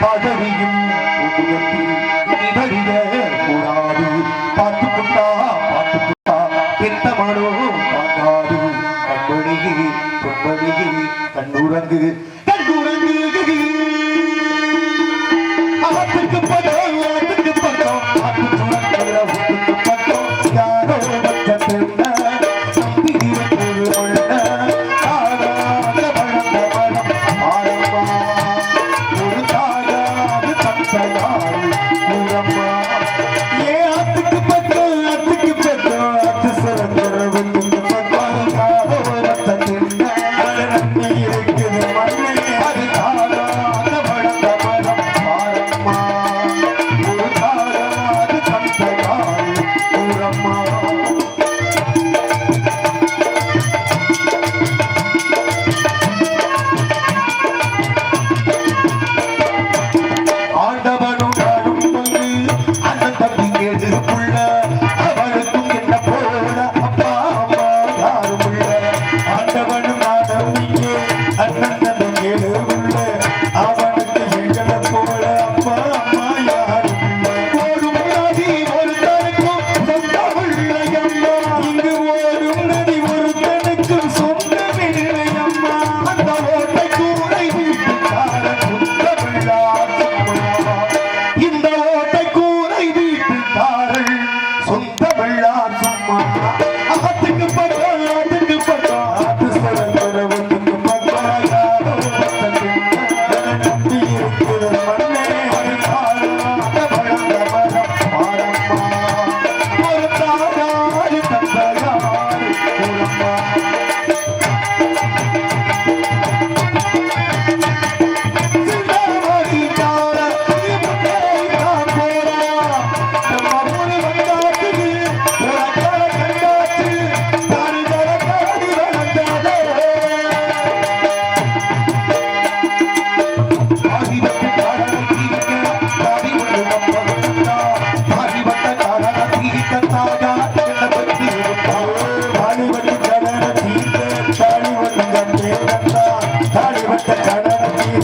பதவியும் உயர்த்தி நிகழ்ந்த கூடாது. பார்த்து கொண்டா பார்த்து கொண்டா பித்தமனோ தாங்காது கண்மொழியே பொன்மொழியே கண்ணுரங்கு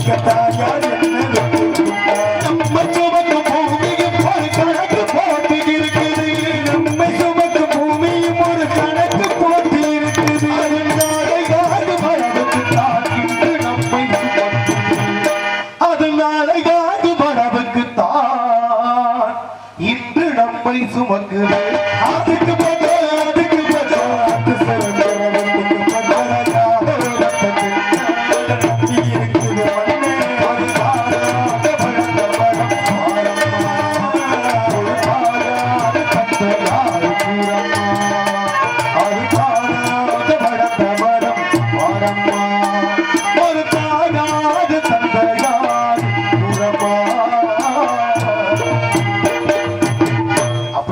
Yeah, yeah. சுமக்குது. அதுக்கு போட்டோ அதுக்கு போட்டோ